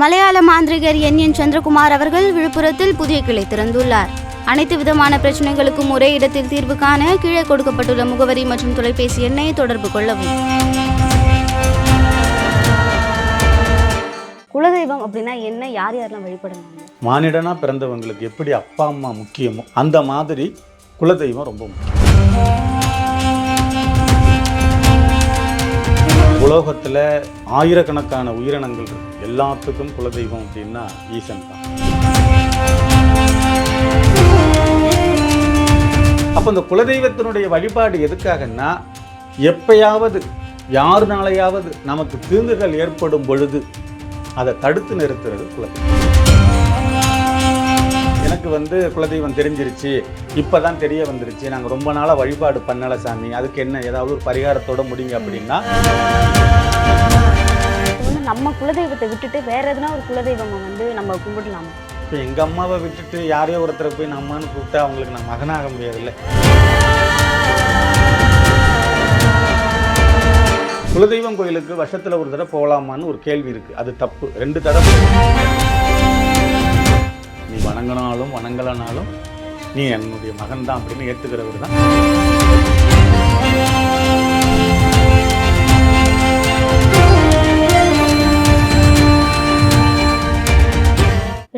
மலையாள மாந்திரிகர் என். என். சந்திரகுமார் அவர்கள் விழுப்புரத்தில் புதிய கிளை திறந்துள்ளார். அனைத்து விதமான பிரச்சனைகளுக்கும் ஒரே இடத்தில் தீர்வு காண கீழே கொடுக்கப்பட்டுள்ள முகவரி மற்றும் தொலைபேசி எண்ணை தொடர்பு கொள்ளவும். குலதெய்வம் அப்படின்னா என்ன? யார் யாரெல்லாம் வழிபடணும்? மானிடனா பிறந்தவங்களுக்கு எப்படி அப்பா அம்மா முக்கியமோ அந்த மாதிரி குலதெய்வம் ரொம்ப முக்கியம். உலோகத்தில் ஆயிரக்கணக்கான உயிரினங்கள் இருக்கு. எல்லாத்துக்கும் குலதெய்வம் அப்படின்னா ஈசன் தான். அப்போ இந்த குலதெய்வத்தினுடைய வழிபாடு எதுக்காகன்னா எப்பயாவது யாருனாலையாவது நமக்கு தீங்குகள் ஏற்படும் பொழுது அதை தடுத்து நிறுத்துறது குலதெய்வம். எனக்கு வந்து குலதெய்வம் தெரிஞ்சிருச்சு. இப்போ தான் தெரிய வந்துருச்சு. நாங்கள் ரொம்ப நாளாக வழிபாடு பண்ணலை சாமி. அதுக்கு என்ன ஏதாவது ஒரு பரிகாரத்தோட முடிங்க அப்படின்னா? நம்ம குலதெய்வத்தை விட்டுட்டு வேற எதுனா ஒரு குலதெய்வமை வந்து நம்ம கும்பிடலாமா? இப்போ எங்கள் அம்மாவை விட்டுட்டு யாரையோ ஒருத்தரை போய் நம்ம அம்மான்னு கூப்பிட்டா அவங்களுக்கு நான் மகனாக முடியாதுல்ல குலதெய்வம் கோயிலுக்கு வருஷத்தில் ஒரு தடவை போகலாமான்னு ஒரு கேள்வி இருக்குது அது தப்பு. ரெண்டு தடவை. வணங்கினாலும் வணங்கலனாலும் நீ என்னுடைய மகன் தான் அப்படின்னு ஏற்றுக்கிறவர் தான்.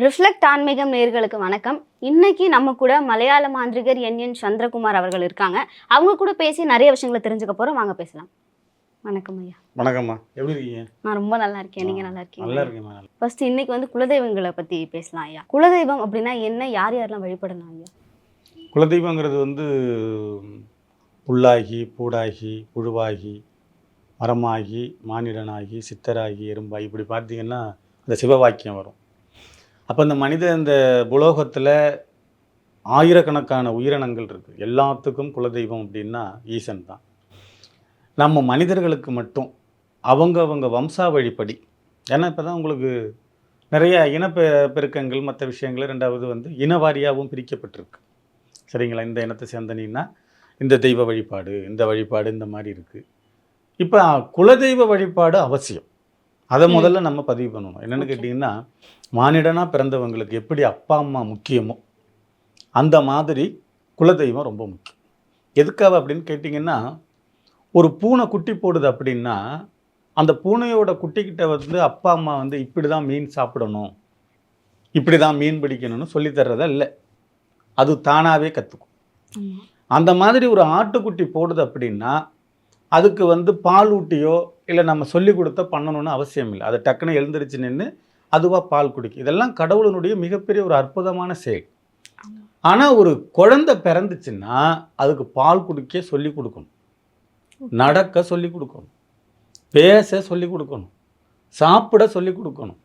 ரிஃப்ளெக்ட் ஆன்மீகம் நேர்களுக்கு வணக்கம். இன்னைக்கு நம்ம கூட மலையாள மாந்திரிகர் என் என் சந்திரகுமார் அவர்கள் இருக்காங்க. அவங்க கூட பேசி நிறைய விஷயங்களை தெரிஞ்சுக்க போறோம். வாங்க பேசலாம். வணக்கம் ஐயா. வணக்கம்மா. எப்படி இருக்கீங்க? நான் ரொம்ப நல்லா இருக்கேன். நீங்க நல்லா நல்லா இருக்கீங்க நல்லா ஃபர்ஸ்ட் இன்னைக்கு வந்து குலதெய்வங்களை பத்தி பேசலாம் ஐயா. குலதெய்வம் அப்படின்னா என்ன? யார் யாரெல்லாம் வழிபடலாம் ஐயா? குலதெய்வங்கிறது வந்து புல்லாகி பூடாகி புழுவாகி மரமாகி மானிடனாகி சித்தராகி எறும்பாகி இப்படி பார்த்தீங்கன்னா அந்த சிவவாக்கியம் வரும். அப்போ இந்த மனித இந்த புலோகத்தில் ஆயிரக்கணக்கான உயிரினங்கள் இருக்குது எல்லாத்துக்கும் குலதெய்வம் அப்படின்னா ஈசன் தான். நம்ம மனிதர்களுக்கு மட்டும் அவங்க அவங்க வம்சாவழிப்படி. ஏன்னா இப்போ தான் உங்களுக்கு நிறைய இனப்பெ பெருக்கங்கள் மற்ற விஷயங்கள் ரெண்டாவது வந்து இனவாரியாகவும் பிரிக்கப்பட்டிருக்கு. சரிங்களா? இந்த இனத்தை சேர்ந்தனீங்கன்னா இந்த தெய்வ வழிபாடு இந்த வழிபாடு இந்த மாதிரி இருக்குது இப்போ குலதெய்வ வழிபாடு அவசியம். அதை. முதல்ல நம்ம பதிவு பண்ணணும். என்னென்னு. கேட்டிங்கன்னா மானிடனாக பிறந்தவங்களுக்கு எப்படி அப்பா அம்மா முக்கியமோ அந்த மாதிரி குலதெய்வம் ரொம்ப முக்கியம். எதுக்காக அப்படின்னு கேட்டிங்கன்னா ஒரு பூனை குட்டி போடுது அப்படின்னா அந்த பூனையோட குட்டிக்கிட்ட வந்து அப்பா அம்மா வந்து இப்படி தான் மீன் சாப்பிடணும் இப்படி தான் மீன் பிடிக்கணும்னு சொல்லி தர்றதா இல்லை. அது தானாகவே கற்றுக்கும் அந்த மாதிரி ஒரு ஆட்டுக்குட்டி போடுது அப்படின்னா அதுக்கு வந்து பால் ஊட்டியோ இல்லை நம்ம சொல்லி கொடுத்த பண்ணணும்னு அவசியம் இல்லை. அது டக்குன்னு எழுந்திருச்சு நின்று அதுவாக பால் குடிக்கும். இதெல்லாம் கடவுளினுடைய மிகப்பெரிய ஒரு அற்புதமான செயல். ஆனால் ஒரு குழந்தை பிறந்துச்சுன்னா அதுக்கு பால் குடிக்க சொல்லி கொடுக்கணும். நடக்க சொல்லி கொடுக்கணும். பேச சொல்லி கொடுக்கணும். சாப்பிட சொல்லி கொடுக்கணும்.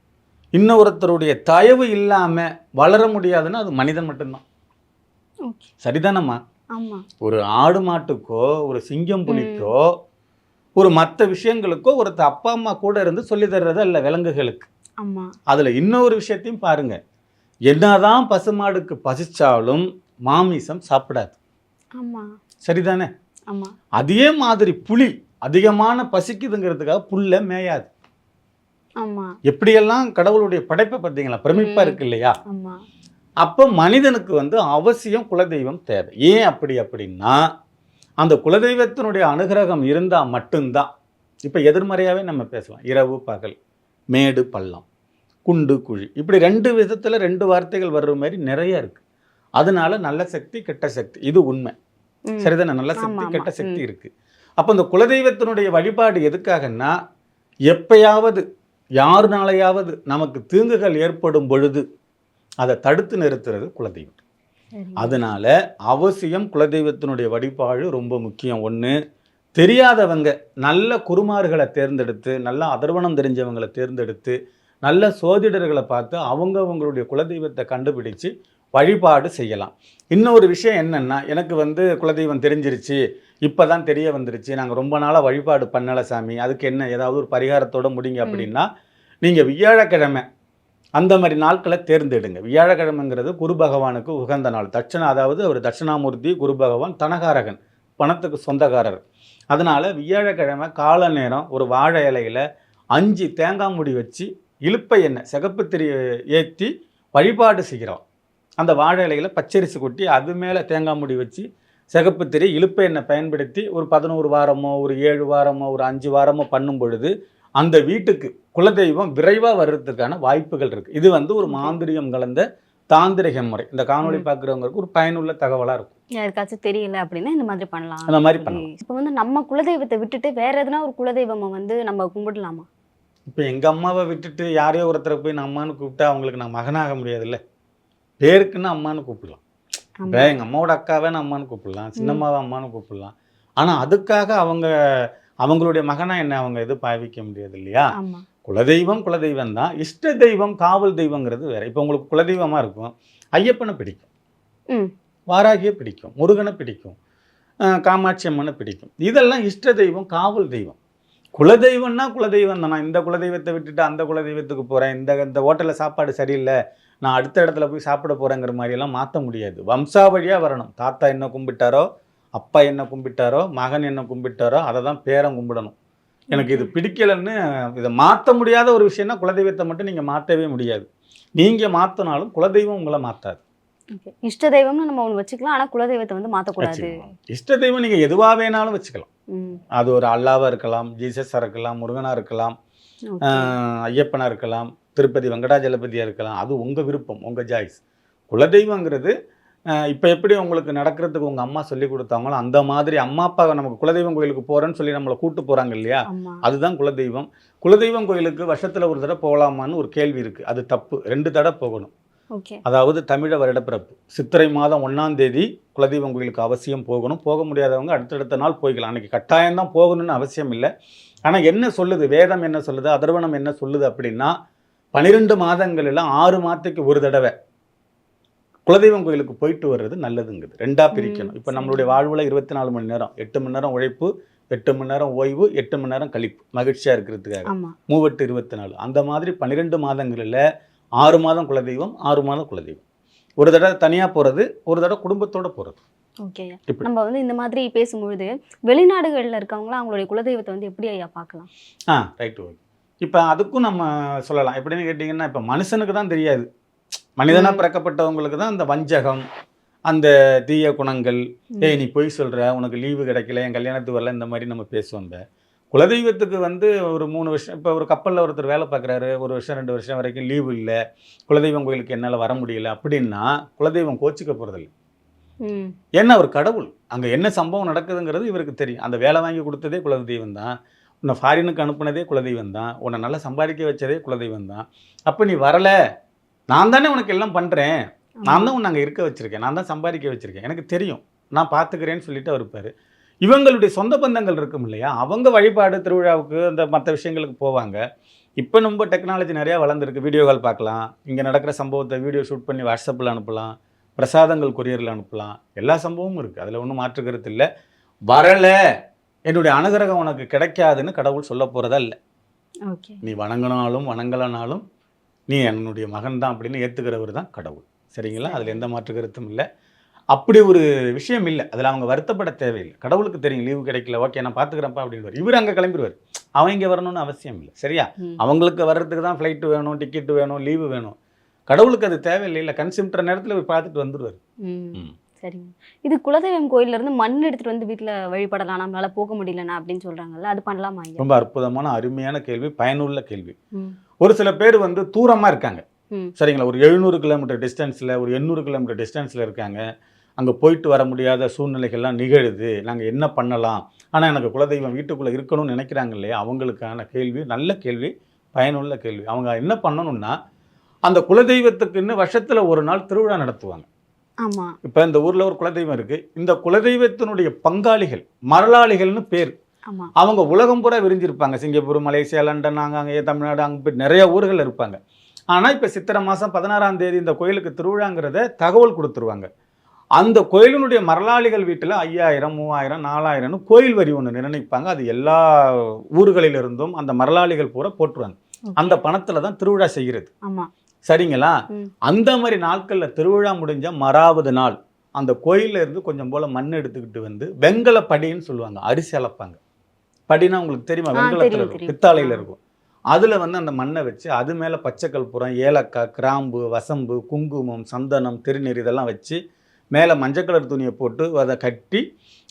இன்னொருத்தருடைய தயவு இல்லாமல் வளர முடியாதுன்னா அது மனிதன் மட்டும்தான். சரிதானம்மா? ஒரு ஆடு மாட்டுக்கோ ஒரு சிங்கம் புலிக்கோ ஒரு மற்ற விஷயங்களுக்கோ ஒருத்த அப்பா அம்மா கூட இருந்து சொல்லி தர்றது அல்ல விலங்குகளுக்கு. அதில் இன்னொரு விஷயத்தையும் பாருங்க. என்னதான் பசுமாடுக்கு பசிச்சாலும் மாமிசம் சாப்பிடாது. சரிதானே? அதே மாதிரி புலி அதிகமான பசிக்குதுங்கிறதுக்காக புல்ல மேயாது. எப்படியெல்லாம் கடவுளுடைய படைப்பை பார்த்தீங்களா? பிரமிப்பா. இருக்கு இல்லையா? அப்போ மனிதனுக்கு வந்து அவசியம் குலதெய்வம் தேவை. ஏன் அப்படி அப்படின்னா அந்த குலதெய்வத்தினுடைய அனுகிரகம் இருந்தால் மட்டும்தான். இப்போ எதிர்மறையாகவே நம்ம பேசலாம். இரவு பகல் மேடு பள்ளம் குண்டு குழி. இப்படி ரெண்டு விதத்தில் ரெண்டு வார்த்தைகள் வர்ற மாதிரி நிறைய இருக்கு. அதனால நல்ல சக்தி கெட்ட சக்தி. இது உண்மை. சரிதானே நல்ல சக்தி. கெட்ட சக்தி. இருக்கு அப்போ இந்த குலதெய்வத்தினுடைய வழிபாடு எதுக்காகன்னா எப்பயாவது யாருனாலையாவது நமக்கு தீங்குகள் ஏற்படும் பொழுது அதை தடுத்து நிறுத்துறது குலதெய்வம். அதனால அவசியம் குலதெய்வத்தினுடைய வழிபாடு ரொம்ப முக்கியம் ஒன்று தெரியாதவங்க நல்ல குருமார்களை தேர்ந்தெடுத்து நல்ல அதர்வனம் தெரிஞ்சவங்களை தேர்ந்தெடுத்து நல்ல சோதிடர்களை பார்த்து அவங்க அவங்களுடைய குலதெய்வத்தை கண்டுபிடிச்சு வழிபாடு செய்யலாம் இன்னொரு விஷயம் என்னன்னா எனக்கு வந்து குலதெய்வம் தெரிஞ்சிருச்சு. இப்போ தான் தெரிய வந்துருச்சு. நாங்கள் ரொம்ப நாளாக வழிபாடு பண்ணலை சாமி. அதுக்கு என்ன ஏதாவது ஒரு பரிகாரத்தோட முடிங்க. அப்படின்னா நீங்கள் வியாழக்கிழமை அந்த மாதிரி நாட்களை தேர்ந்தெடுங்க. வியாழக்கிழமைங்கிறது குரு பகவானுக்கு உகந்த நாள். தட்சணா அதாவது அவர் தட்சிணாமூர்த்தி குரு பகவான் தனகாரகன் பணத்துக்கு சொந்தக்காரர். அதனால் வியாழக்கிழமை கால நேரம் ஒரு வாழை இலையில் அஞ்சு தேங்காய் முடி வச்சு இலுப்பை எண்ணெய் சிகப்பு திரி ஏற்றி வழிபாடு செய்கிறோம். அந்த வாழை இலையில பச்சரிசி கொட்டி அது மேலே தேங்காய் மூடி வச்சு சிகப்பு திரி இலுப்பை எண்ணெய் பயன்படுத்தி ஒரு பதினோரு வாரமோ ஒரு ஏழு வாரமோ ஒரு அஞ்சு வாரமோ பண்ணும் பொழுது அந்த வீட்டுக்கு குலதெய்வம் விரைவாக வர்றதுக்கான வாய்ப்புகள் இருக்குது இது வந்து ஒரு மாந்திரிகம் கலந்த தாந்திரிக முறை. இந்த காணொளி ம். பார்க்குறவங்களுக்கு ஒரு பயனுள்ள தகவலாக இருக்கும். யாருக்காச்சும் தெரியல அப்படின்னா இந்த மாதிரி பண்ணலாம். அந்த மாதிரி பண்ணலாம். இப்போ வந்து நம்ம குலதெய்வத்தை விட்டுட்டு வேற எதுனா ஒரு குலதெய்வமை வந்து நம்ம கும்பிடலாமா? இப்போ எங்கள் அம்மாவை விட்டுட்டு யாரையோ ஒருத்தரை போய் நான் அம்மான்னு கூப்பிட்டா அவங்களுக்கு நான் மகனாக முடியாதுல்ல? பேருக்குன்னு அம்மான்னு கூப்பிடலாம். இப்போ எங்கள் அம்மாவோட அக்காவை நான் அம்மான்னு கூப்பிடலாம் சின்னம்மாவை அம்மான்னு கூப்பிடலாம். ஆனால் அதுக்காக அவங்க அவங்களுடைய மகனா என்ன அவங்க எது பாவிக்க முடியாது இல்லையா? குலதெய்வம் குலதெய்வம் தான். இஷ்ட தெய்வம் காவல் தெய்வங்கிறது வேற. இப்போ உங்களுக்கு குலதெய்வமாக இருக்கும். ஐயப்பனை பிடிக்கும். வாராகியை பிடிக்கும். முருகனை பிடிக்கும். காமாட்சி அம்மனை பிடிக்கும். இதெல்லாம் இஷ்ட தெய்வம் காவல் தெய்வம். குலதெய்வம்னா குலதெய்வம் தான்? நான் இந்த குலதெய்வத்தை விட்டுட்டு அந்த குலதெய்வத்துக்கு போகிறேன் இந்த இந்த ஹோட்டலில் சாப்பாடு சரியில்லை. நான் அடுத்த இடத்துல போய் சாப்பிட போகிறேங்கிற மாதிரியெல்லாம் மாற்ற முடியாது. வம்சாவழியாக வரணும். தாத்தா என்ன கும்பிட்டாரோ அப்பா என்ன கும்பிட்டாரோ மகன் என்ன கும்பிட்டாரோ அதை தான் பேரன் கும்பிடணும். எனக்கு இது பிடிக்கலைன்னு இதை மாற்ற முடியாத ஒரு விஷயம்னா குலதெய்வத்தை மட்டும் நீங்கள் மாற்றவே முடியாது. நீங்கள் மாற்றினாலும் குலதெய்வம் உங்களை மாற்றாது இஷ்ட தெய்வம்னு நம்ம ஒன்று வச்சுக்கலாம். ஆனா குலதெய்வத்தை வந்து வச்சுக்கலாம். இஷ்ட தெய்வம் நீங்கள் எதுவாக வேணாலும் வச்சுக்கலாம். அது ஒரு அல்லாவாக இருக்கலாம் ஜீசஸாக இருக்கலாம் முருகனாக இருக்கலாம் ஐயப்பனாக இருக்கலாம் திருப்பதி வெங்கடாஜலபதியாக இருக்கலாம். அது உங்கள் விருப்பம் உங்கள் ஜாய்ஸ் குலதெய்வங்கிறது இப்போ எப்படி உங்களுக்கு நடக்கிறதுக்கு உங்கள் அம்மா சொல்லி கொடுத்தாங்களோ அந்த மாதிரி அம்மா அப்பா நமக்கு குலதெய்வம் கோயிலுக்கு போகிறேன்னு சொல்லி நம்மளை கூட்டு போகிறாங்க இல்லையா? அதுதான் குலதெய்வம். குலதெய்வம் கோயிலுக்கு வருஷத்தில் ஒரு தடவை போகலாமான்னு ஒரு கேள்வி இருக்குது அது தப்பு. ரெண்டு தடவை போகணும். அதாவது தமிழ வருடப்பிறப்பு. சித்திரை மாதம் ஒன்றாம் தேதி குலதெய்வம் கோயிலுக்கு அவசியம் போகணும். போக முடியாதவங்க அடுத்தடுத்த நாள் போய்க்கலாம். அன்றைக்கி கட்டாயம் தான் போகணும்னு அவசியம் இல்லை. ஆனால் என்ன சொல்லுது? வேதம் என்ன சொல்லுது? அதர்வனம் என்ன சொல்லுது அப்படின்னா பன்னிரெண்டு மாதங்களில் ஆறு மாதத்துக்கு ஒரு தடவை குலதெய்வம் கோயிலுக்கு போயிட்டு வர்றது நல்லதுங்குது. ரெண்டா பிரிக்கணும். இப்போ. நம்மளுடைய வாழ்வில் இருபத்தி நாலு மணி நேரம் எட்டு மணி நேரம் உழைப்பு எட்டு மணி நேரம் ஓய்வு எட்டு மணி நேரம் கழிப்பு. மகிழ்ச்சியாக இருக்கிறதுக்காக. மூவெட்டு இருபத்தி நாலு அந்த மாதிரி பன்னிரெண்டு மாதங்களில் ஆறு மாதம் குலதெய்வம் ஆறு மாதம் குலதெய்வம். ஒரு தடவை தனியாக போகிறது ஒரு தடவை குடும்பத்தோட போகிறது ஓகே. நம்ம வந்து இந்த மாதிரி பேசும்பொழுது வெளிநாடுகள்ல இருக்கவங்களாம் அவங்களுடைய குலதெய்வத்தை வந்து எப்படி ஐயா பார்க்கலாம்? ஆ ரைட் ஓகே இப்போ அதுக்கும் நம்ம சொல்லலாம். எப்படின்னு கேட்டிங்கன்னா இப்போ மனுஷனுக்கு தான் தெரியாது. மனிதனாக. பிறக்கப்பட்டவங்களுக்கு தான் அந்த வஞ்சகம் அந்த தீய குணங்கள். ஏய் நீ பொய் சொல்கிற உனக்கு லீவு கிடைக்கல என் கல்யாணத்துக்கு வரல இந்த மாதிரி நம்ம பேசுவோம் இந்த. குலதெய்வத்துக்கு வந்து ஒரு மூணு வருஷம் இப்போ ஒரு கப்பலில் ஒருத்தர் வேலை பார்க்குறாரு ஒரு வருஷம் ரெண்டு வருஷம் வரைக்கும் லீவு இல்லை. குலதெய்வம் கோயிலுக்கு என்னால் வர முடியல அப்படின்னா குலதெய்வம் கோச்சிக்க போகிறதில்ல ஏன்னா அவர் கடவுள். அங்கே என்ன சம்பவம் நடக்குதுங்கிறது இவருக்கு தெரியும். அந்த வேலை வாங்கி கொடுத்ததே குலதெய்வம் தான். உன்னை ஃபாரினுக்கு அனுப்புனதே குலதெய்வம் தான். உன்னை நல்லா சம்பாதிக்க வச்சதே குலதெய்வம் தான். அப்போ நீ வரல. நான் தானே உனக்கு எல்லாம் பண்ணுறேன் நான் தான் உன்னை அங்கே இருக்க வச்சிருக்கேன். நான் தான் சம்பாதிக்க வச்சிருக்கேன். எனக்கு தெரியும். நான் பார்த்துக்கிறேன்னு சொல்லிட்டு அவர் இருப்பார். இவங்களுடைய சொந்த பந்தங்கள் இருக்கும் இல்லையா? அவங்க வழிபாடு திருவிழாவுக்கு அந்த மற்ற விஷயங்களுக்கு போவாங்க. இப்போ நம்ம டெக்னாலஜி நிறையா வளர்ந்துருக்கு. வீடியோ கால் பார்க்கலாம். இங்கே நடக்கிற சம்பவத்தை வீடியோ ஷூட் பண்ணி வாட்ஸ்அப்பில் அனுப்பலாம். பிரசாதங்கள் கொரியரில் அனுப்பலாம். எல்லா சம்பவமும் இருக்குது அதில் ஒன்றும் மாற்று கருத்து இல்லை. வரலை. என்னுடைய அனுகிரகம் உனக்கு கிடைக்காதுன்னு கடவுள் சொல்ல போகிறதா இல்லை. நீ வணங்கினாலும் வணங்கலனாலும் நீ என்னுடைய மகன் தான் அப்படின்னு ஏற்றுக்கிறவர் தான் கடவுள். சரிங்களா? அதில் எந்த மாற்று கருத்தும் இல்லை. அப்படி ஒரு விஷயம் இல்லை. அதில் அவங்க வருத்தப்பட தேவையில்லை. கடவுளுக்கு தெரியும் லீவு கிடைக்கல ஓகே நான் பார்த்துக்கிறேன்ப்பா அப்படின்னு இவர் அங்கே கிளம்பிடுவார். அவன் இங்கே வரணும்னு அவசியம் இல்லை. சரியா. அவங்களுக்கு வர்றதுக்கு தான் ஃப்ளைட்டு வேணும் டிக்கெட்டு வேணும் லீவு வேணும். கடவுளுக்கு அது தேவையில்லை இல்லை. சிமிட்டுற நேரத்தில் போய் பார்த்துட்டு வந்துடுவார். சரிங்க. இது குலதெய்வம் கோயில்ல இருந்து மண் எடுத்துட்டு வந்து வீட்ல வழிபடலாம். நம்மளால போக முடியலனா அப்படின்னு சொல்றாங்கல்ல அது பண்ணலாமா ரொம்ப அற்புதமான அருமையான கேள்வி பயனுள்ள கேள்வி. ஒரு சில பேர் வந்து தூரமாக இருக்காங்க. சரிங்களா ஒரு எழுநூறு கிலோமீட்டர் டிஸ்டன்ஸில் ஒரு எண்ணூறு கிலோமீட்டர் டிஸ்டன்ஸில் இருக்காங்க. அங்கே போயிட்டு வர முடியாத சூழ்நிலைகள்லாம் நிகழுது. நாங்கள் என்ன பண்ணலாம்? ஆனால் எனக்கு குலதெய்வம் வீட்டுக்குள்ளே இருக்கணும்னு நினைக்கிறாங்க இல்லையா? அவங்களுக்கான கேள்வி நல்ல கேள்வி பயனுள்ள கேள்வி. அவங்க என்ன பண்ணணும்னா அந்த குலதெய்வத்துக்குன்னு வருஷத்தில் ஒரு நாள் திருவிழா நடத்துவாங்க. ஆமா. இப்போ இந்த ஊரில் ஒரு குலதெய்வம் இருக்குது இந்த குலதெய்வத்தினுடைய பங்காளிகள் மரலாளிகள்னு பேர். அவங்க உலகம் பூரா விரிஞ்சிருப்பாங்க. சிங்கப்பூர் மலேசியா லண்டன் அங்கே தமிழ்நாடு அங்கே போய் நிறைய ஊர்கள் இருப்பாங்க. ஆனால் இப்போ சித்திரை மாதம் பதினாறாம் தேதி இந்த கோயிலுக்கு திருவிழாங்கிறத தகவல் கொடுத்துருவாங்க. அந்த கோயிலினுடைய மரலாளிகள் வீட்டில் ஐயாயிரம் மூவாயிரம் நாலாயிரம்னு கோயில் வரி ஒன்று நிர்ணயிப்பாங்க. அது எல்லா ஊர்களிலிருந்தும் அந்த மரலாளிகள் பூரா போட்டுருவாங்க. அந்த பணத்தில் தான் திருவிழா செய்கிறது. சரிங்களா. அந்த மாதிரி நாட்களில் திருவிழா முடிஞ்ச மறாவது நாள் அந்த கோயில்ல இருந்து கொஞ்சம் போல மண் எடுத்துக்கிட்டு வந்து வெங்கல படின்னு சொல்லுவாங்க அரிசி அளப்பாங்க படினா உங்களுக்கு தெரியுமா? வெங்கலத்தில் இருக்கும் ஆ. இருக்கும். அதில் வந்து அந்த மண்ணை வச்சு அது மேலே பச்சைக்கற்பூரம் ஏலக்காய் கிராம்பு வசம்பு குங்குமம் சந்தனம் திருநீர் இதெல்லாம் வச்சு மேலே மஞ்சள் கலர் துணியை போட்டு அதை கட்டி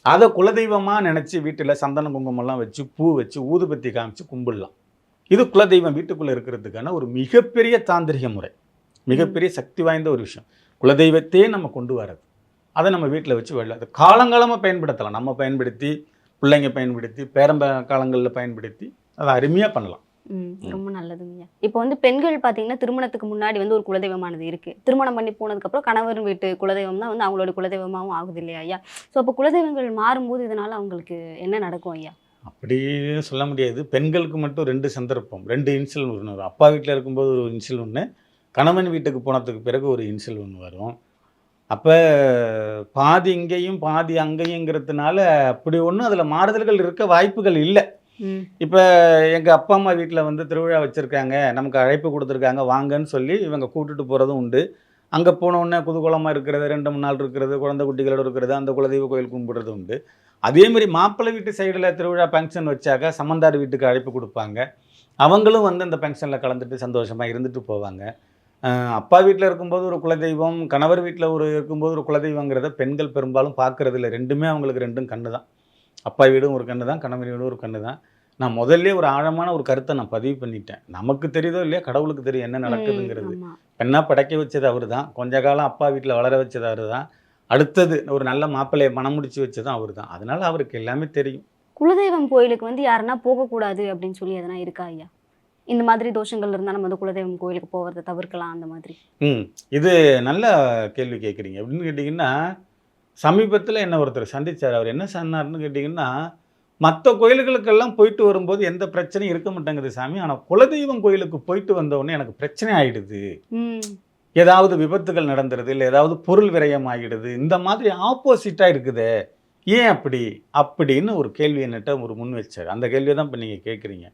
அதை குலதெய்வமாக நினச்சி வீட்டில் சந்தன குங்குமம்லாம் வச்சு பூ வச்சு ஊதுபத்தி காமிச்சு கும்பிடலாம். இது குலதெய்வம் வீட்டுக்குள்ளே இருக்கிறதுக்கான ஒரு மிகப்பெரிய தாந்திரிக முறை. மிகப்பெரிய சக்தி வாய்ந்த ஒரு விஷயம். குலதெய்வத்தையே நம்ம கொண்டு வர்றது. அதை நம்ம வீட்டில் வச்சு வெளில அது காலங்காலமாக பயன்படுத்தலாம். நம்ம பயன்படுத்தி பிள்ளைங்க பயன்படுத்தி பேரம்ப காலங்களில் பயன்படுத்தி அதை அருமையாக பண்ணலாம். ரொம்ப நல்லதுங்க இப்போ வந்து பெண்கள் பார்த்தீங்கன்னா திருமணத்துக்கு முன்னாடி வந்து ஒரு குலதெய்வமானது இருக்கு. திருமணம் பண்ணி போனதுக்கப்புறம் கணவர் வீட்டு குலதெய்வம் தான் வந்து அவங்களோட குலதெய்வமாகவும் ஆகுது இல்லையா ஐயா? ஸோ அப்போ குலதெய்வங்கள் மாறும்போது இதனால அவங்களுக்கு என்ன நடக்கும் ஐயா? அப்படி சொல்ல முடியாது. பெண்களுக்கு மட்டும் ரெண்டு சந்தர்ப்பம். ரெண்டு இன்சில் ஒன்று வரும். அப்பா வீட்டில் இருக்கும்போது ஒரு இன்சில் ஒன்று கணவன் வீட்டுக்கு போனதுக்கு பிறகு ஒரு இன்சில் ஒன்று வரும். அப்போ பாதி இங்கேயும் பாதி அங்கேயுங்கிறதுனால அப்படி ஒன்றும் அதில் மாறுதல்கள் இருக்க வாய்ப்புகள் இல்லை. இப்போ எங்கள் அப்பா அம்மா வீட்டில் வந்து திருவிழா வச்சுருக்காங்க. நமக்கு அழைப்பு கொடுத்துருக்காங்க. வாங்கன்னு சொல்லி இவங்க கூட்டிட்டு போகிறதும் உண்டு. அங்கே போனோடனே குதூகலமாக இருக்கிறது ரெண்டு மூணு நாள் இருக்கிறது குழந்தை குட்டிகளோடு இருக்கிறது அந்த குலதெய்வ கோயில் கும்பிடுறது உண்டு. அதே மாதிரி மாப்பிள்ளை வீட்டு சைடில் திருவிழா ஃபங்க்ஷன் வச்சாக்க சமந்தார் வீட்டுக்கு அழைப்பு கொடுப்பாங்க. அவங்களும் வந்து அந்த ஃபங்க்ஷனில் கலந்துட்டு சந்தோஷமாக இருந்துட்டு போவாங்க. அப்பா வீட்டில் இருக்கும்போது ஒரு குலதெய்வம் கணவர் வீட்டில் ஒரு இருக்கும்போது ஒரு குலதெய்வங்கிறத பெண்கள் பெரும்பாலும் பார்க்கறது இல்லை ரெண்டுமே அவங்களுக்கு ரெண்டும் கண்ணு தான் அப்பா வீடும் ஒரு கண்ணு தான் கணவர் வீடும் ஒரு கண்ணு தான் நான் முதல்ல ஒரு ஆழமான ஒரு கருத்தை நான் பதிவு பண்ணிட்டேன். நமக்கு தெரியுதோ இல்லையா கடவுளுக்கு தெரியும் என்ன நடக்குதுங்கிறது. ஆமா. பெண்ணா படைக்க வச்சது அவர் தான் கொஞ்ச காலம் அப்பா வீட்டில் வளர வச்சது அவர் தான் அடுத்தது ஒரு நல்ல மாப்பிள்ளையை மனம் முடிச்சு வச்சதும் அவர் தான் அதனால அவருக்கு எல்லாமே தெரியும். குலதெய்வம் கோயிலுக்கு வந்து யாருன்னா போகக்கூடாது அப்படின்னு சொல்லி எதனா இருக்கா ஐயா? இந்த மாதிரி தோஷங்கள் இருந்தால் நம்ம வந்து குலதெய்வம் கோயிலுக்கு போகிறத தவிர்க்கலாம் அந்த மாதிரி. ம். இது நல்ல கேள்வி கேட்குறீங்க எப்படின்னு கேட்டிங்கன்னா சமீபத்தில் என்ன ஒருத்தர் சந்திச்சார். அவர் என்ன சொன்னார்னு கேட்டிங்கன்னா மற்ற கோயில்களுக்கெல்லாம் போயிட்டு வரும்போது எந்த பிரச்சனையும் இருக்க மாட்டேங்குது சாமி. ஆனால் குலதெய்வம் கோயிலுக்கு போயிட்டு வந்த உடனே எனக்கு பிரச்சனை ஆயிடுது. ம். ஏதாவது விபத்துகள் நடந்துருது இல்லை ஏதாவது பொருள் விரயம் ஆகிடுது இந்த மாதிரி ஆப்போசிட்டாக இருக்குதே. ஏன் அப்படி? அப்படின்னு ஒரு கேள்வி என்னட்ட ஒரு முன் வச்சார். அந்த கேள்வியை தான் இப்போ நீங்கள் கேட்குறீங்க.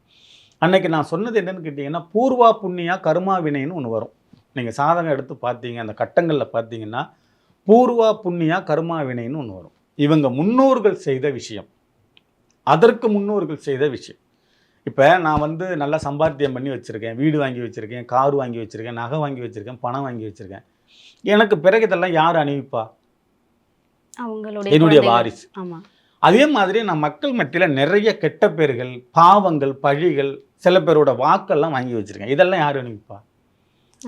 அன்னைக்கு நான் சொன்னது என்னென்னு கேட்டிங்கன்னா பூர்வா புண்ணியா கருமா வினைன்னு ஒன்று வரும். நீங்கள் சாதகம் எடுத்து பார்த்தீங்க அந்த கட்டங்களில் பார்த்தீங்கன்னா பூர்வா புண்ணியா கருமா வினைன்னு ஒன்று வரும். இவங்க முன்னோர்கள் செய்த விஷயம். அதற்கு முன்னோர்கள் செய்த விஷயம். இப்போ நான் வந்து நல்லா சம்பாத்தியம் பண்ணி வச்சுருக்கேன். வீடு வாங்கி வச்சுருக்கேன். கார் வாங்கி வச்சுருக்கேன். நகை வாங்கி வச்சுருக்கேன். பணம் வாங்கி வச்சுருக்கேன். எனக்கு பிறகு இதெல்லாம் யார் அணிவிப்பா? அவங்களுடைய என்னுடைய. வாரிசு. அதே மாதிரி நான் மக்கள் மத்தியில் நிறைய கெட்ட பேர்கள் பாவங்கள் பழிகள் சில பேரோட வாக்கெல்லாம் வாங்கி வச்சுருக்கேன். இதெல்லாம் யார் அணிவிப்பா?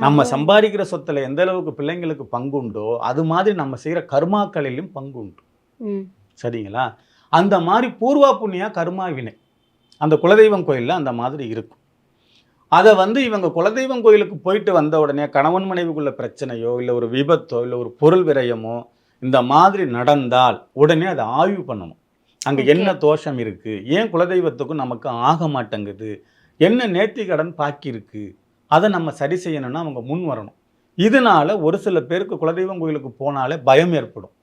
நம்ம சம்பாதிக்கிற சொத்துல எந்த அளவுக்கு பிள்ளைங்களுக்கு பங்கு உண்டோ அது மாதிரி நம்ம செய்கிற கர்மாக்களிலும் பங்கு உண்டு. சரிங்களா? அந்த மாதிரி பூர்வா புண்ணியா கர்மா வினை. அந்த குலதெய்வம் கோயிலில் அந்த மாதிரி இருக்கும். அதை வந்து இவங்க குலதெய்வம் கோயிலுக்கு போயிட்டு வந்த உடனே கணவன் மனைவிக்குள்ள பிரச்சனையோ இல்லை ஒரு விபத்தோ இல்லை ஒரு பொருள் விரயமோ இந்த மாதிரி நடந்தால் உடனே அதை ஆய்வு பண்ணணும். அங்கே. என்ன தோஷம் இருக்குது ஏன் குலதெய்வத்துக்கும் நமக்கு ஆக மாட்டேங்குது? என்ன நேர்த்தி கடன் பாக்கி இருக்கு? அதை நம்ம சரி செய்யணும்னா அவங்க முன் வரணும். இதனால ஒரு சில பேருக்கு குலதெய்வம் கோயிலுக்கு போனாலே பயம் ஏற்படும்.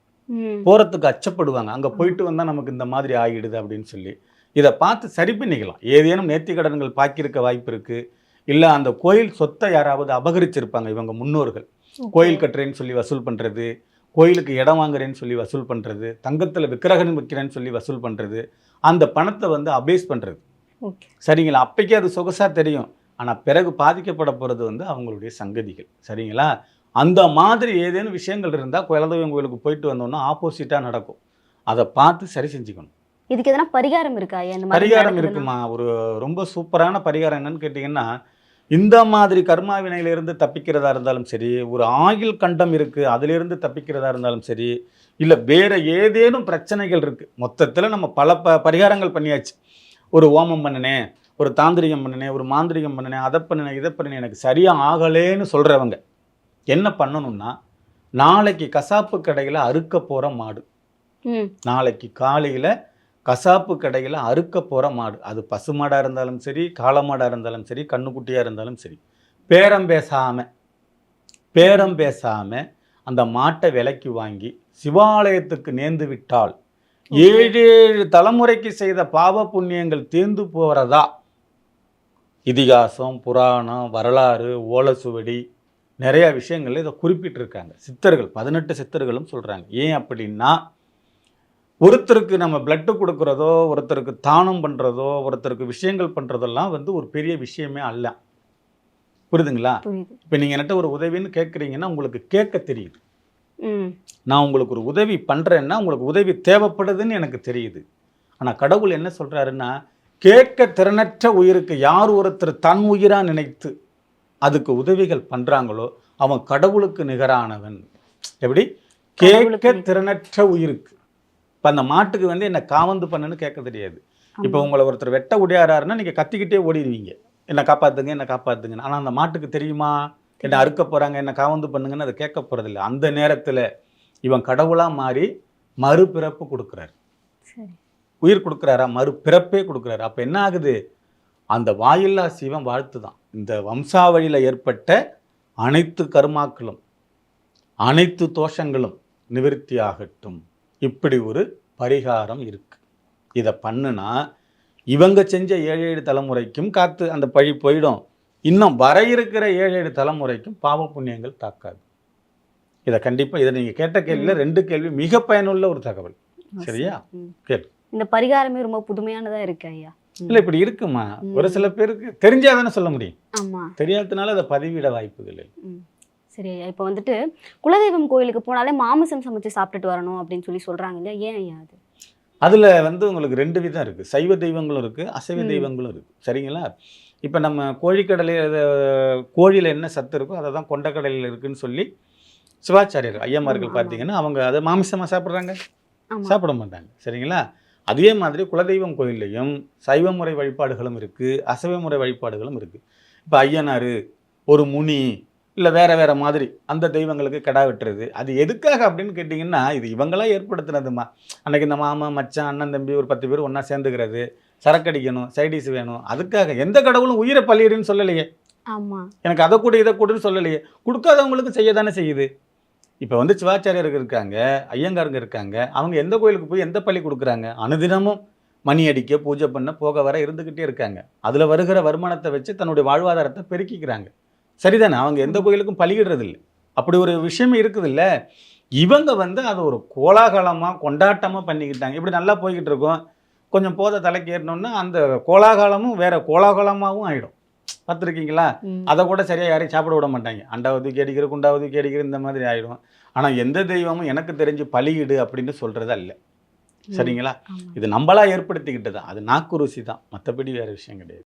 போகிறதுக்கு அச்சப்படுவாங்க. அங்கே போயிட்டு வந்தால் நமக்கு இந்த மாதிரி ஆகிடுது அப்படின்னு சொல்லி. இதை பார்த்து சரி பண்ணிக்கலாம். ஏதேனும் நேர்த்தி கடன்கள் பாக்கியிருக்க வாய்ப்பு இருக்குது இல்லை அந்த கோயில் சொத்தை யாராவது அபகரிச்சிருப்பாங்க இவங்க முன்னோர்கள். கோயில் கட்டுறேன்னு சொல்லி வசூல் பண்ணுறது கோயிலுக்கு இடம் வாங்குறேன்னு சொல்லி வசூல் பண்ணுறது தங்கத்தில் விக்கிரகம் விற்கிறேன்னு சொல்லி வசூல் பண்ணுறது அந்த பணத்தை வந்து அபேஸ் பண்ணுறது சரிங்களா? அப்போக்கே அது சொகுசாக தெரியும். ஆனால் பிறகு பாதிக்கப்பட போகிறது வந்து அவங்களுடைய சங்கதிகள். சரிங்களா? அந்த மாதிரி ஏதேனும் விஷயங்கள் இருந்தால் குலதெய்வம் கோயிலுக்கு போயிட்டு வந்தோம்னா ஆப்போசிட்டாக நடக்கும். அதை பார்த்து சரி செஞ்சுக்கணும். இதுக்கு எதனா பரிகாரம் இருக்கா? இந்த பரிகாரம்? இருக்குமா? ஒரு ரொம்ப சூப்பரான பரிகாரம் என்னன்னு கேட்டிங்கன்னா இந்த மாதிரி கர்மா வினையிலிருந்து தப்பிக்கிறதா இருந்தாலும் சரி ஒரு ஆயுள் கண்டம் இருக்குது அதிலிருந்து தப்பிக்கிறதா இருந்தாலும் சரி இல்லை வேற ஏதேனும் பிரச்சனைகள் இருக்குது மொத்தத்தில் நம்ம பல ப பரிகாரங்கள் பண்ணியாச்சு. ஒரு ஓமம் பண்ணினேன் ஒரு தாந்திரிகம் பண்ணினேன் ஒரு மாந்திரிகம் பண்ணினேன் அதை பண்ணினேன் இதை பண்ணினேன் எனக்கு சரியாக ஆகலேன்னு சொல்கிறவங்க என்ன பண்ணணும்னா நாளைக்கு கசாப்பு கடையில் அறுக்க போகிற மாடு. நாளைக்கு காலையில் கசாப்பு கடையில் அறுக்க போகிற மாடு. அது பசுமாடாக இருந்தாலும் சரி காளமாடாக இருந்தாலும் சரி கண்ணுக்குட்டியாக இருந்தாலும் சரி. பேரம் பேசாமல் பேரம் பேசாமல் அந்த மாட்டை விலைக்கு வாங்கி சிவாலயத்துக்கு நேர்ந்து விட்டால் ஏழு ஏழு தலைமுறைக்கு செய்த பாவ புண்ணியங்கள் தீர்ந்து போகிறதா இதிகாசம் புராணம் வரலாறு ஓலசுவடி நிறைய விஷயங்கள்ல இதை குறிப்பிட்டிருக்காங்க. சித்தர்கள் பதினெட்டு சித்தர்களும் சொல்கிறாங்க ஏன் அப்படின்னா ஒருத்தருக்கு நம்ம பிளட்டு கொடுக்குறதோ ஒருத்தருக்கு தானம் பண்ணுறதோ ஒருத்தருக்கு விஷயங்கள் பண்ணுறதெல்லாம் வந்து ஒரு பெரிய விஷயமே அல்ல. புரியுதுங்களா? புரியுது. இப்போ நீங்கள் என்கிட்ட ஒரு உதவின்னு கேட்குறீங்கன்னா உங்களுக்கு கேட்க தெரியுது. நான் உங்களுக்கு ஒரு உதவி பண்ணுறேன்னா உங்களுக்கு உதவி தேவைப்படுதுன்னு எனக்கு தெரியுது. ஆனால் கடவுள் என்ன சொல்கிறாருன்னா கேட்க திறனற்ற உயிருக்கு யார் ஒருத்தர் தன் உயிராக நினைத்து அதுக்கு உதவிகள் பண்ணுறாங்களோ அவன் கடவுளுக்கு நிகரானவன். எப்படி? கேட்க. திறனற்ற உயிருக்கு. இப்போ அந்த மாட்டுக்கு வந்து என்ன காவந்து பண்ணுன்னு கேட்க தெரியாது. இப்போ உங்களை ஒருத்தர் வெட்ட உடையாராருன்னா நீங்கள் கத்திக்கிட்டே ஓடிடுவீங்க என்னை காப்பாத்துங்க என்னை காப்பாத்துங்க ஆனால் அந்த மாட்டுக்கு தெரியுமா? என்னை அறுக்க போகிறாங்க என்னை காவந்து பண்ணுங்கன்னு அதை கேட்க போகிறதில்ல அந்த நேரத்தில் இவன் கடவுளாக மாறி மறுபிறப்பு கொடுக்குறாரு. உயிர் கொடுக்குறாரா? மறுபிறப்பே கொடுக்குறாரு. அப்போ என்ன ஆகுது? அந்த வாயில்லா சிவன் வாழ்த்து தான் இந்த வம்சாவழியில் ஏற்பட்ட அனைத்து கர்மாக்களும் அனைத்து தோஷங்களும் நிவிருத்தி ஆகட்டும் இப்படி ஒரு பரிகாரம் இருக்கு. இதை பண்ணுனா இவங்க செஞ்ச ஏழு ஏழு தலைமுறைக்கும் காத்து அந்த பழி போயிடும். இன்னும் வர இருக்கிற ஏழு ஏழு தலைமுறைக்கும் பாவ புண்ணியங்கள் தாக்காது. இதை கண்டிப்பாக இதை நீங்கள் கேட்ட கேள்வியில் ரெண்டு கேள்வி மிக பயனுள்ள ஒரு தகவல். சரியா? கேளு. இந்த பரிகாரமே ரொம்ப புதுமையானதா இருக்கு ஐயா. இல்லை இப்படி இருக்குமா. ஒரு சில பேருக்கு தெரிஞ்சாதானே சொல்ல முடியும். தெரியாததுனால அதை பதிவிட வாய்ப்புகள் இல்லை. சரி இப்போ வந்துட்டு குலதெய்வம் கோயிலுக்கு போனாலே மாமிசம் சமைச்சு சாப்பிட்டுட்டு வரணும் அப்படின்னு சொல்லி சொல்றாங்க இல்லையா? ஏன் ஐயா அது? அதில் வந்து உங்களுக்கு ரெண்டு விதம் இருக்குது சைவ தெய்வங்களும் இருக்குது அசைவ. தெய்வங்களும் இருக்குது சரிங்களா? இப்போ நம்ம கோழிக்கடலையில் கோழியில் என்ன சத்து இருக்கோ அதை தான் கொண்டக்கடலையில் இருக்குன்னு சொல்லி சிவாச்சாரியர் ஐயமார்கள். பார்த்தீங்கன்னா அவங்க அதை மாமிசமாக சாப்பிட்றாங்க. சாப்பிட மாட்டாங்க. சரிங்களா? அதே மாதிரி குலதெய்வம் கோயில்லையும் சைவ முறை வழிபாடுகளும் இருக்குது அசைவ முறை வழிபாடுகளும் இருக்குது இப்போ ஐயனார் ஒரு முனி இல்லை வேற வேற மாதிரி அந்த தெய்வங்களுக்கு கிடா வெட்டுறது. அது எதுக்காக அப்படின்னு கேட்டிங்கன்னா இது இவங்களா ஏற்படுத்தினதுமா. அன்னைக்கு இந்த மாமா மச்சான் அண்ணன் தம்பி ஒரு பத்து பேர் ஒன்றா சேர்ந்துக்கிறது சரக்கடிக்கணும் சைடிஸ் வேணும். அதுக்காக எந்த கடவுளும் உயிரை பள்ளியிடுன்னு சொல்லலையே. ஆமா. எனக்கு அதை கூட இதை கூடன்னு சொல்லலையே. கொடுக்காதவங்களுக்கு செய்ய தானே செய்யுது. இப்போ வந்து சிவாச்சாரியர்கள் இருக்காங்க ஐயங்காரங்க இருக்காங்க அவங்க எந்த கோயிலுக்கு போய் எந்த பள்ளி கொடுக்குறாங்க? அனுதினமும் மணி அடிக்க பூஜை பண்ண போக வர இருந்துக்கிட்டே இருக்காங்க. அதில் வருகிற வருமானத்தை வச்சு தன்னுடைய வாழ்வாதாரத்தை பெருக்கிக்கிறாங்க. சரிதானே? அவங்க எந்த கோயிலுக்கும் பலியிடுறது இல்லை அப்படி ஒரு விஷயம் இருக்குது இல்ல இவங்க வந்து அதை ஒரு கோலாகலமாக கொண்டாட்டமாக பண்ணிக்கிட்டாங்க. இப்படி நல்லா போய்கிட்டு இருக்கோம். கொஞ்சம் போத தலைக்கு ஏறினோன்னா அந்த கோலாகலமும் வேற கோலாகலமாகவும் ஆயிடும். பார்த்துருக்கீங்களா. அதை கூட சரியாக யாரையும் சாப்பிட விட மாட்டாங்க. அண்டாவது தூக்கி அடிக்கிற குண்டாவது தூக்கி அடிக்கிற இந்த மாதிரி ஆயிடும். ஆனால் எந்த தெய்வமும் எனக்கு தெரிஞ்சு பலியிடு அப்படின்னு சொல்கிறது அல்ல. ம். சரிங்களா. இது நம்மளா ஏற்படுத்திக்கிட்டு தான். அது நாக்கு ருசி தான். மற்றபடி வேறு விஷயம் கிடையாது.